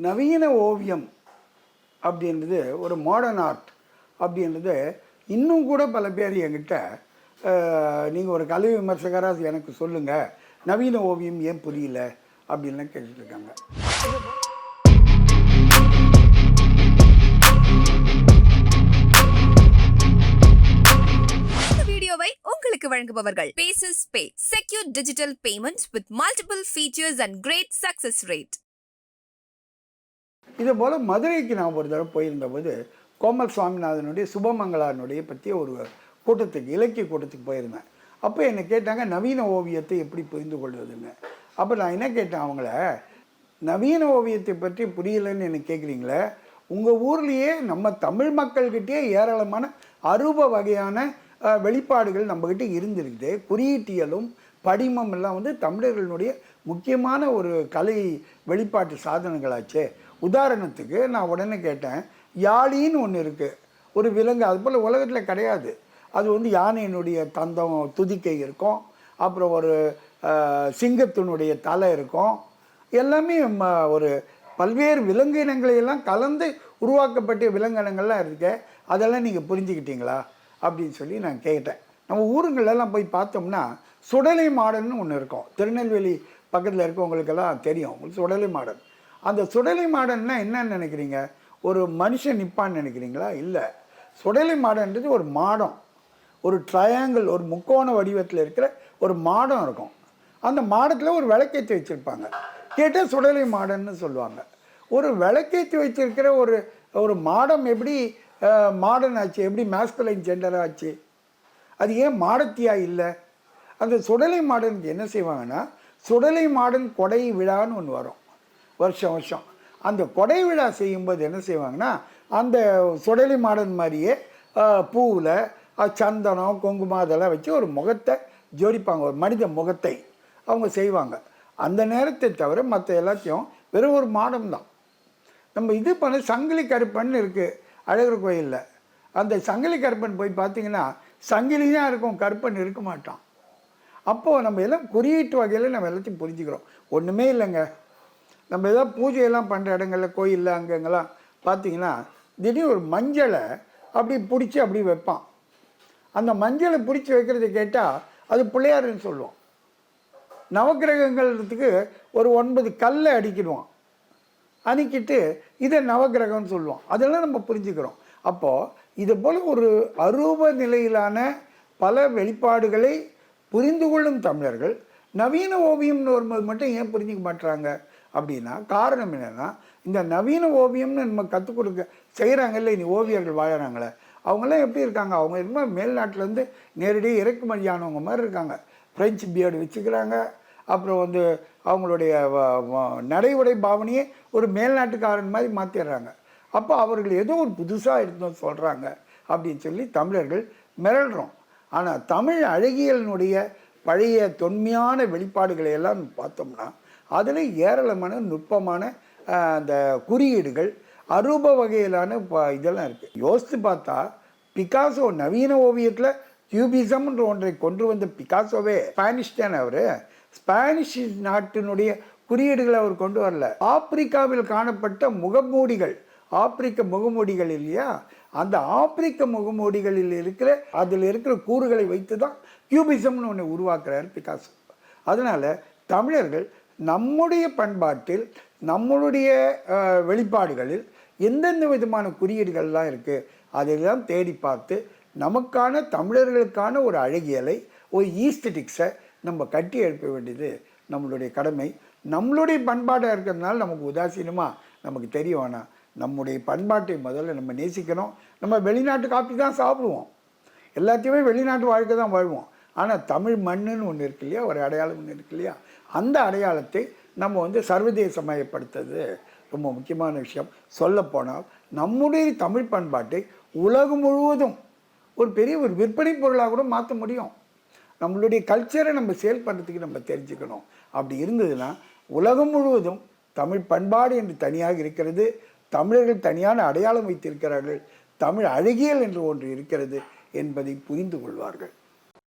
நவீன ஓவியம் அப்படின்றது ஒரு மாடர்ன் ஆர்ட் அப்படின்றது இன்னும் கூட பல பேர் என்கிட்ட நீங்கள் ஒரு கலை விமர்சகராக எனக்கு சொல்லுங்கள் நவீன ஓவியம் ஏன் புரியல அப்படின்லாம் கேட்டுட்டு இருக்காங்க வீடியோவை உங்களுக்கு வழங்குபவர்கள் bases pay secure digital payments with multiple features and great success rate இதே போல் மதுரைக்கு நான் ஒரு தடவை போயிருந்தபோது கோமல் சுவாமிநாதனுடைய சுபமங்களானுடைய பற்றிய ஒரு கூட்டத்துக்கு இலக்கிய கூட்டத்துக்கு போயிருந்தேன். அப்போ என்னை கேட்டாங்க நவீன ஓவியத்தை எப்படி புரிந்து கொள்வதுன்னு? அப்போ நான் என்ன கேட்டேன் அவங்கள நவீன ஓவியத்தை பற்றி புரியலைன்னு எனக்கு கேட்குறீங்களே? உங்கள் ஊர்லேயே நம்ம தமிழ் மக்கள்கிட்டயே ஏராளமான அருவ வகையான வெளிப்பாடுகள் நம்மக்கிட்ட இருந்திருக்குது. குறியீட்டியலும் படிமம் எல்லாம் வந்து தமிழர்களுடைய முக்கியமான ஒரு கலை வெளிப்பாட்டு சாதனங்களாச்சே. உதாரணத்துக்கு நான் உடனே கேட்டேன் யாழின்னு ஒன்று இருக்குது ஒரு விலங்கு அது போல் உலகத்தில் கிடையாது. அது வந்து யானையினுடைய தந்தம் துதிக்கை இருக்கும். அப்புறம் ஒரு சிங்கத்தினுடைய தலை இருக்கும். எல்லாமே ம- ஒரு பல்வேறு விலங்கு இனங்களையெல்லாம் கலந்து உருவாக்கப்பட்ட விலங்கினங்கள்லாம் இருக்கு அதெல்லாம் நீங்கள் புரிஞ்சுக்கிட்டீங்களா? அப்படின்னு சொல்லி நான் கேட்டேன். நம்ம ஊருங்களெல்லாம் போய் பார்த்தோம்னா சுடலை மாடன்னு ஒன்று இருக்கும். திருநெல்வேலி பக்கத்தில் இருக்கவங்களுக்கெல்லாம் தெரியும். உங்களுக்கு சுடலை மாடன் அந்த சுடலை மாடன்னா என்னன்னு நினைக்கிறீங்க? ஒரு மனுஷன் நிற்பான்னு நினைக்கிறீங்களா? இல்லை. சுடலை மாடன்றது ஒரு மாடம். ஒரு ட்ரையாங்கிள் ஒரு முக்கோண வடிவத்தில் இருக்கிற ஒரு மாடம் இருக்கும். அந்த மாடத்தில் ஒரு விளக்கேற்றி வச்சுருப்பாங்க. கேட்டால் சுடலை மாடன்னு சொல்லுவாங்க. ஒரு விளக்கேற்றி வச்சிருக்கிற ஒரு ஒரு மாடம் எப்படி மாடர்ன் ஆச்சு? எப்படி மேஸ்குலைன் ஜெண்டர் ஆச்சு? அது ஏன் மாடத்தியா இல்லை? அந்த சுடலை மாடனுக்கு என்ன செய்வாங்கன்னா சுடலை மாடன் கொடை விழான்னு ஒன்று வரும். வருஷம் வருஷம். அந்த கொடை விழா செய்யும்போது என்ன செய்வாங்கன்னா அந்த சுடலி மாடன் மாதிரியே பூவில் சந்தனம் குங்குமம் அதெல்லாம் வச்சு ஒரு முகத்தை ஜோடிப்பாங்க. ஒரு மனித முகத்தை அவங்க செய்வாங்க. அந்த நேரத்தை தவிர மற்ற எல்லாத்தையும் வெறும் ஒரு மாடம் தான். நம்ம இது பண்ண சங்கிலி கருப்பன் இருக்குது அழகர் கோயிலில். அந்த சங்கிலி கருப்பன் போய் பார்த்தீங்கன்னா சங்கிலி தான் இருக்கும் கருப்பன் இருக்க மாட்டான். அப்போது நம்ம எல்லாம் குறியீட்டு வகையில் நம்ம எல்லாத்தையும் புரிஞ்சுக்கிறோம். ஒன்றுமே இல்லைங்க. நம்ம ஏதாவது பூஜையெல்லாம் பண்ணுற இடங்களில் கோயிலில் அங்கங்கெல்லாம் பார்த்தீங்கன்னா திடீர்னு ஒரு மஞ்சளை அப்படி பிடிச்சி அப்படி வைப்பான். அந்த மஞ்சளை பிடிச்சி வைக்கிறத கேட்டால் அது பிள்ளையாருன்னு சொல்லுவோம் நவக்கிரகங்கிறதுக்கு ஒரு ஒன்பது கல்லை அடிக்கிடுவான். அணுக்கிட்டு இதை நவக்கிரகம்னு சொல்லுவோம் அதெல்லாம் நம்ம புரிஞ்சுக்கிறோம். அப்போது இது போல் ஒரு அரூப நிலையிலான பல வெளிப்பாடுகளை புரிந்து கொள்ளும் தமிழர்கள் நவீன ஓவியம்னு வரும்போது மட்டும் ஏன் புரிஞ்சிக்க மாட்றாங்க? அப்படின்னா காரணம் என்னென்னா இந்த நவீன ஓவியம்னு நம்ம கற்றுக் கொடுக்க செய்கிறாங்கல்ல இனி ஓவியர்கள் வாழறாங்களே அவங்களாம் எப்படி இருக்காங்க? அவங்க என்னமோ மேல்நாட்டிலேருந்து நேரடியாக இறக்குமதியானவங்க மாதிரி இருக்காங்க. ஃப்ரெஞ்சு பியர்டு வச்சுக்கிறாங்க. அப்புறம் வந்து அவங்களுடைய நடை உடை பாவனையே ஒரு மேல்நாட்டுக்காரன் மாதிரி மாற்றிடுறாங்க அப்போ அவர்கள் ஏதோ ஒரு புதுசாக இருந்தோம் சொல்கிறாங்க அப்படின்னு சொல்லி தமிழர்கள் மிரள்றோம். ஆனால் தமிழ் அழகியலினுடைய பழைய தொன்மையான வெளிப்பாடுகளை எல்லாம் பார்த்தோம்னா அதில் ஏராளமான நுட்பமான அந்த குறியீடுகள் அரூப வகையிலான இதெல்லாம் இருக்குது யோசித்து பார்த்தா பிகாசோ நவீன ஓவியத்தில் கியூபிசம்ன்ற ஒன்றை கொண்டு வந்த பிகாசோவே ஸ்பானிஷ் தானே அவர்? ஸ்பானிஷ் நாட்டினுடைய குறியீடுகளை அவர் கொண்டு வரல. ஆப்பிரிக்காவில் காணப்பட்ட முகமூடிகள் ஆப்பிரிக்க முகமூடிகள் இல்லையா? அந்த ஆப்பிரிக்க முகமூடிகளில் இருக்கிற அதில் இருக்கிற கூறுகளை வைத்து தான் கியூபிசம்னு ஒன்று உருவாக்குறார் பிகாசோ. அதனால் தமிழர்கள் நம்முடைய பண்பாட்டில் நம்மளுடைய வெளிப்பாடுகளில் எந்தெந்த விதமான குறியீடுகள்லாம் இருக்குது அதெல்லாம் தேடி பார்த்து நமக்கான தமிழர்களுக்கான ஒரு அழகியலை ஒரு ஈஸ்தட்டிக்ஸை நம்ம கட்டி எழுப்ப வேண்டியது நம்மளுடைய கடமை. நம்மளுடைய பண்பாடாக இருக்கிறதுனால நமக்கு உதாசீனமாக நமக்கு தெரிய வேணாம் நம்முடைய பண்பாட்டை முதல்ல நம்ம நேசிக்கணும். நம்ம வெளிநாட்டு காப்பி தான் சாப்பிடுவோம். எல்லாத்தையுமே வெளிநாட்டு வாழ்க்கை தான் வாழ்வோம். ஆனால் தமிழ் மண்ணுன்னு ஒன்று இருக்கு இல்லையா? ஒரு அடையாளம் ஒன்று இருக்கு இல்லையா? அந்த அடையாளத்தை நம்ம வந்து சர்வதேசமயப்படுத்துறது ரொம்ப முக்கியமான விஷயம். சொல்லப்போனால் நம்முடைய தமிழ் பண்பாட்டை உலகம் முழுவதும் ஒரு பெரிய ஒரு விற்பனை பொருளாக கூட மாற்ற முடியும். நம்மளுடைய கல்ச்சரை நம்ம சேல் பண்ணுறதுக்கு நம்ம தெரிஞ்சுக்கணும். அப்படி இருந்ததுன்னா உலகம் முழுவதும் தமிழ் பண்பாடு என்று தனியாக இருக்கிறது தமிழர்கள் தனியான அடையாளம் வைத்திருக்கிறார்கள் தமிழ் அழகியல் என்று ஒன்று இருக்கிறது என்பதை புரிந்து கொள்வார்கள்.